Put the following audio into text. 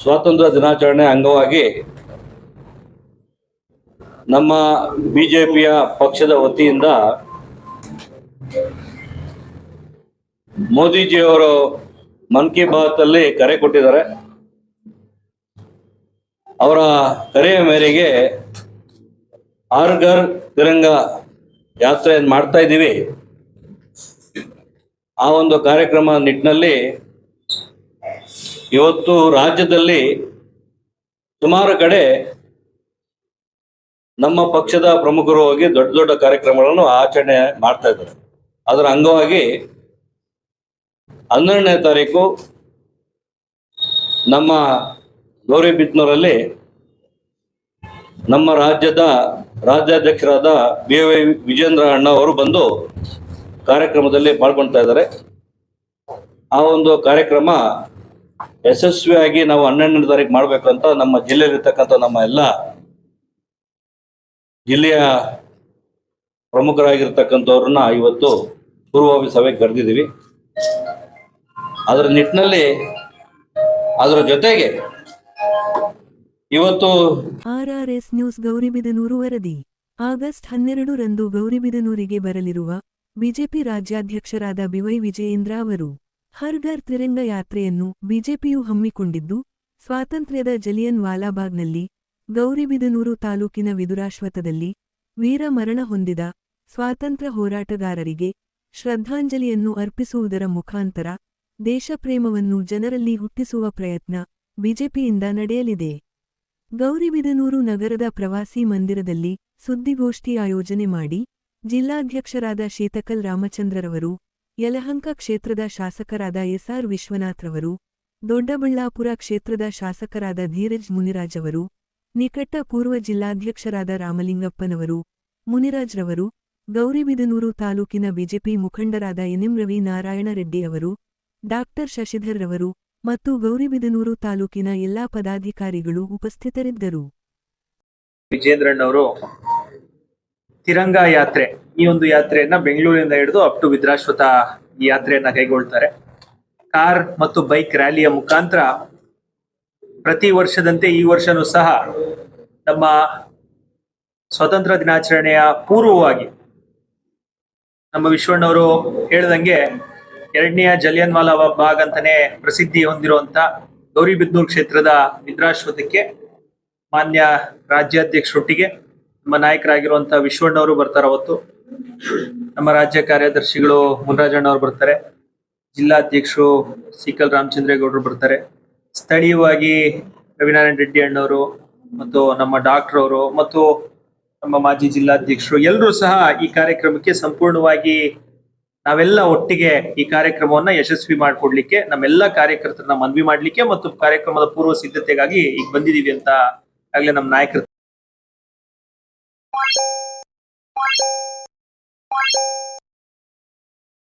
ಸ್ವಾತಂತ್ರ್ಯ ದಿನಾಚರಣೆ ಅಂಗವಾಗಿ ನಮ್ಮ ಬಿಜೆಪಿಯ ಪಕ್ಷದ ವತಿಯಿಂದ ಮೋದಿಜಿಯವರು ಮನ್ ಕಿ ಬಾತ್ ಅಲ್ಲಿ ಕರೆ ಕೊಟ್ಟಿದ್ದಾರೆ. ಅವರ ಕರೆಯ ಮೇರೆಗೆ ಆರ್ಗರ್ ತಿರಂಗ ಯಾತ್ರೆಯನ್ನು ಮಾಡ್ತಾ ಇದ್ದೀವಿ. ಆ ಒಂದು ಕಾರ್ಯಕ್ರಮ ನಿಟ್ಟಿನಲ್ಲಿ ಇವತ್ತು ರಾಜ್ಯದಲ್ಲಿ ಸುಮಾರು ಕಡೆ ನಮ್ಮ ಪಕ್ಷದ ಪ್ರಮುಖರು ಹೋಗಿ ದೊಡ್ಡ ದೊಡ್ಡ ಕಾರ್ಯಕ್ರಮಗಳನ್ನು ಆಚರಣೆ ಮಾಡ್ತಾ ಇದ್ದಾರೆ. ಅದರ ಅಂಗವಾಗಿ ಹನ್ನೆರಡನೇ ತಾರೀಕು ನಮ್ಮ ಗೌರಿಬಿದ್ನೂರಲ್ಲಿ ನಮ್ಮ ರಾಜ್ಯದ ರಾಜ್ಯಾಧ್ಯಕ್ಷರಾದ ಬಿ ವೈ ವಿಜೇಂದ್ರ ಅಣ್ಣ ಅವರು ಬಂದು ಕಾರ್ಯಕ್ರಮದಲ್ಲಿ ಪಾಲ್ಗೊಳ್ತಾ ಇದ್ದಾರೆ. ಆ ಒಂದು ಕಾರ್ಯಕ್ರಮ ಯಶಸ್ವಿಯಾಗಿ ನಾವು ಹನ್ನೆರಡನೇ ತಾರೀಕು ಅಂತ ನಮ್ಮ ಜಿಲ್ಲೆಯಲ್ಲಿರ್ತಕ್ಕಂಥ ನಮ್ಮ ಎಲ್ಲ ಜಿಲ್ಲೆಯ ಪ್ರಮುಖರಾಗಿರ್ತಕ್ಕಂಥವ್ರನ್ನ ಇವತ್ತು ಪೂರ್ವಭಾವಿ ಸಭೆಗೆ ಕರೆದಿದ್ದೀವಿ. ಅದರ ನಿಟ್ಟಿನಲ್ಲಿ ಅದರ ಜೊತೆಗೆ ಇವತ್ತು ಆರ್ಆರ್ಎಸ್ ನ್ಯೂಸ್ ಗೌರಿಬಿದನೂರು ವರದಿ. ಆಗಸ್ಟ್ ಹನ್ನೆರಡು ರಂದು ಗೌರಿಬಿದನೂರಿಗೆ ಬರಲಿರುವ ಬಿಜೆಪಿ ರಾಜ್ಯಾಧ್ಯಕ್ಷರಾದ ಬಿವೈ ವಿಜಯೇಂದ್ರ ಅವರು ಹರ್ಘರ್ ತಿರಂಗ ಯಾತ್ರೆಯನ್ನು ಬಿಜೆಪಿಯು ಹಮ್ಮಿಕೊಂಡಿದ್ದು, ಸ್ವಾತಂತ್ರ್ಯದ ಜಲಿಯನ್ ವಾಲಾಬಾಗ್ನಲ್ಲಿ, ಗೌರಿಬಿದನೂರು ತಾಲೂಕಿನ ವಿದುರಾಶ್ವತದಲ್ಲಿ ವೀರ ಮರಣ ಹೊಂದಿದ ಸ್ವಾತಂತ್ರ್ಯ ಹೋರಾಟಗಾರರಿಗೆ ಶ್ರದ್ಧಾಂಜಲಿಯನ್ನು ಅರ್ಪಿಸುವುದರ ಮುಖಾಂತರ ದೇಶಪ್ರೇಮವನ್ನು ಜನರಲ್ಲಿ ಹುಟ್ಟಿಸುವ ಪ್ರಯತ್ನ ಬಿಜೆಪಿಯಿಂದ ನಡೆಯಲಿದೆ. ಗೌರಿಬಿದನೂರು ನಗರದ ಪ್ರವಾಸಿ ಮಂದಿರದಲ್ಲಿ ಸುದ್ದಿಗೋಷ್ಠಿ ಆಯೋಜನೆ ಮಾಡಿ ಜಿಲ್ಲಾಧ್ಯಕ್ಷರಾದ ಶೀತಕಲ್ ರಾಮಚಂದ್ರರವರು ಯಲಹಂಕ ಕ್ಷೇತ್ರದ ಶಾಸಕರಾದ ಎಸ್ಆರ್ ವಿಶ್ವನಾಥ್ರವರು ದೊಡ್ಡಬಳ್ಳಾಪುರ ಕ್ಷೇತ್ರದ ಶಾಸಕರಾದ ಧೀರಜ್ ಮುನಿರಾಜ್ ಅವರು, ನಿಕಟ ಪೂರ್ವ ಜಿಲ್ಲಾಧ್ಯಕ್ಷರಾದ ರಾಮಲಿಂಗಪ್ಪನವರು ಮುನಿರಾಜ್ರವರು ಗೌರಿಬಿದನೂರು ತಾಲೂಕಿನ ಬಿಜೆಪಿ ಮುಖಂಡರಾದ ಎನ್ಎಂ ರವಿ ನಾರಾಯಣ ರೆಡ್ಡಿ ಅವರು ಡಾಕ್ಟರ್ ಶಶಿಧರ್ ರವರು ಮತ್ತು ಗೌರಿಬಿದನೂರು ತಾಲೂಕಿನ ಎಲ್ಲಾ ಪದಾಧಿಕಾರಿಗಳು ಉಪಸ್ಥಿತರಿದ್ದರು. ವಿಜೇಂದ್ರಣ್ಣವರು ತಿರಂಗ ಯಾತ್ರೆ. ಈ ಒಂದು ಯಾತ್ರೆಯನ್ನ ಬೆಂಗಳೂರಿನಿಂದ ಹಿಡಿದು ಅಪ್ ಟು ವಿದ್ರಾಶ್ವತ ಯಾತ್ರೆಯನ್ನ ಕೈಗೊಳ್ತಾರೆ. ಕಾರ್ ಮತ್ತು ಬೈಕ್ ರ್ಯಾಲಿಯ ಮುಖಾಂತರ ಪ್ರತಿ ವರ್ಷದಂತೆ ಈ ವರ್ಷನೂ ಸಹ ನಮ್ಮ ಸ್ವತಂತ್ರ ದಿನಾಚರಣೆಯ ಪೂರ್ವವಾಗಿ ನಮ್ಮ ವಿಶ್ವಣ್ಣವರು ಹೇಳ್ದಂಗೆ ಎರಡನೆಯ ಜಲಿಯನ್ ವಾಲಾ ಬಾಗ್ ಅಂತಾನೆ ಪ್ರಸಿದ್ಧಿ ಹೊಂದಿರುವಂತ ಗೌರಿಬಿದ್ನೂರು ಕ್ಷೇತ್ರದ ವಿದ್ರಾಶ್ವತಕ್ಕೆ ಮಾನ್ಯ ರಾಜ್ಯಾಧ್ಯಕ್ಷರೊಟ್ಟಿಗೆ ನಮ್ಮ ನಾಯಕರಾಗಿರುವಂತ ವಿಶ್ವಣ್ಣವರು ಬರ್ತಾರೆ ಅವತ್ತು. ನಮ್ಮ ರಾಜ್ಯ ಕಾರ್ಯದರ್ಶಿಗಳು ಮುನ್ರಾಜಣ್ಣವ್ರು ಬರ್ತಾರೆ. ಜಿಲ್ಲಾಧ್ಯಕ್ಷರು ಸಿಕಲ್ ರಾಮಚಂದ್ರೇಗೌಡರು ಬರ್ತಾರೆ. ಸ್ಥಳೀಯವಾಗಿ ರವಿನಾರಾಯಣ ರೆಡ್ಡಿ ಅಣ್ಣವರು ಮತ್ತು ನಮ್ಮ ಡಾಕ್ಟರ್ ಅವರು ಮತ್ತು ನಮ್ಮ ಮಾಜಿ ಜಿಲ್ಲಾಧ್ಯಕ್ಷರು ಎಲ್ಲರೂ ಸಹ ಈ ಕಾರ್ಯಕ್ರಮಕ್ಕೆ ಸಂಪೂರ್ಣವಾಗಿ ನಾವೆಲ್ಲ ಒಟ್ಟಿಗೆ ಈ ಕಾರ್ಯಕ್ರಮವನ್ನ ಯಶಸ್ವಿ ಮಾಡಿಕೊಡ್ಲಿಕ್ಕೆ, ನಮ್ಮೆಲ್ಲ ಕಾರ್ಯಕರ್ತರನ್ನ ಮನವಿ ಮಾಡ್ಲಿಕ್ಕೆ ಮತ್ತು ಕಾರ್ಯಕ್ರಮದ ಪೂರ್ವ ಸಿದ್ಧತೆಗಾಗಿ ಈಗ ಬಂದಿದೀವಿ ಅಂತ ಆಗ್ಲೇ ನಮ್ಮ ನಾಯಕರು